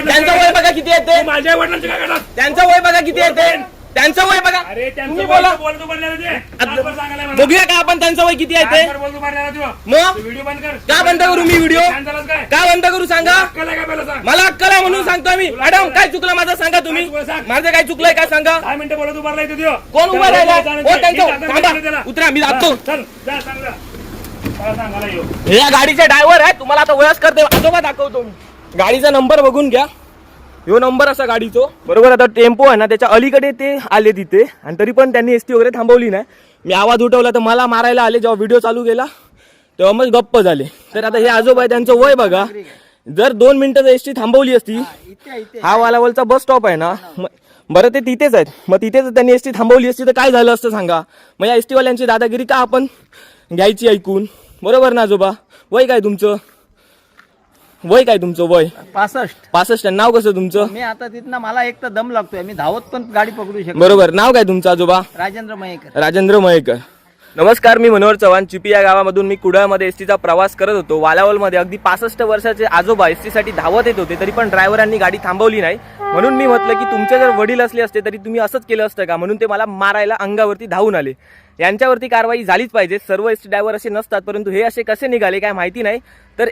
त्यांचं वय? बघा किती येते माझ्या वडिलांचं काय करणार? त्यांचं वय बघा किती येते त्यांचं वय बघा. अरे त्यांचं तुम्ही बोला. तर बोलतो बनलेलं ते. तासभर सांगायला मला. बघूया का आपण त्यांचं वय किती येते तासभर बोलतो बनलेला तू. मग? तू व्हिडिओ बंद कर. का बंद करू मी व्हिडिओ? छान झालास काय? का बंद करू सांगा? अक्कल आहे का पहिलं सांग? मला अक्कल आहे म्हणून सांगतो मी. मॅडम काय चुकलं माझं सांगा तुम्ही. माझं काय चुकलंय काय सांगा? दहा मिनिटं बोलत उभारला इथे त्यो. कोण उभा राहिला? हो त्यांचं. थांबा. उतरा मी जातो. चल जा सांग जा. मला सांगायला येऊ. या गाडीचे ड्रायव्हर आहे तुम्हाला आता वयस करते आजोबा दाखवतो मी. गाडीचा नंबर बघून घ्या. ह्यो नंबर असा गाडीचो. बरोबर आता टेम्पो आहे ना त्याच्या अलीकडे ते आले तिथे. आणि तरी पण त्यांनी एस टी वगैरे थांबवली नाही. मी आवाज उठवला तर मला मारायला आले जेव्हा व्हिडिओ चालू केला. तेव्हा मग गप्प झाले. तर आता हे आजोबा आहे त्यांचं वय बघा. जर दोन मिनिटं एस टी थांबवली असती हा वालावलचा बस स्टॉप आहे ना. बरं ते तिथेच आहेत. मग तिथेच त्यांनी एस टी थांबवली असती तर काय झालं असतं सांगा. मग या एस वाल्यांची दादागिरी का आपण घ्यायची ऐकून? बरोबर ना आजोबा? वय काय तुमचं? वय काय तुमचं वय? पासष्ट. पासष्ट. नाव कसं तुमचं? मी आता तिथनं मला एक तर दम लागतोय. मी धावत पण गाडी पकडू शकतो बरोबर. नाव काय तुमचं आजोबा? राजेंद्र मयेकर. राजेंद्र मयेकर. नमस्कार मी मनोहर चव्हाण चिपी या गावामधून मी कुडाळमध्ये एस टीचा प्रवास करत होतो. वालावलमध्ये अगदी पासष्ट वर्षाचे आजोबा एससाठी धावत येत होते तरी पण ड्रायव्हरांनी गाडी थांबवली नाही. म्हणून मी म्हटलं की तुमचे जर वडील असले असते तरी तुम्ही असंच केलं असतं का? म्हणून ते मला मारायला अंगावरती धावून आले. यांच्यावरती कारवाई झालीच पाहिजे. सर्व एस टी ड्रायव्हर असे नसतात परंतु हे असे कसे निघाले काय माहिती नाही. तर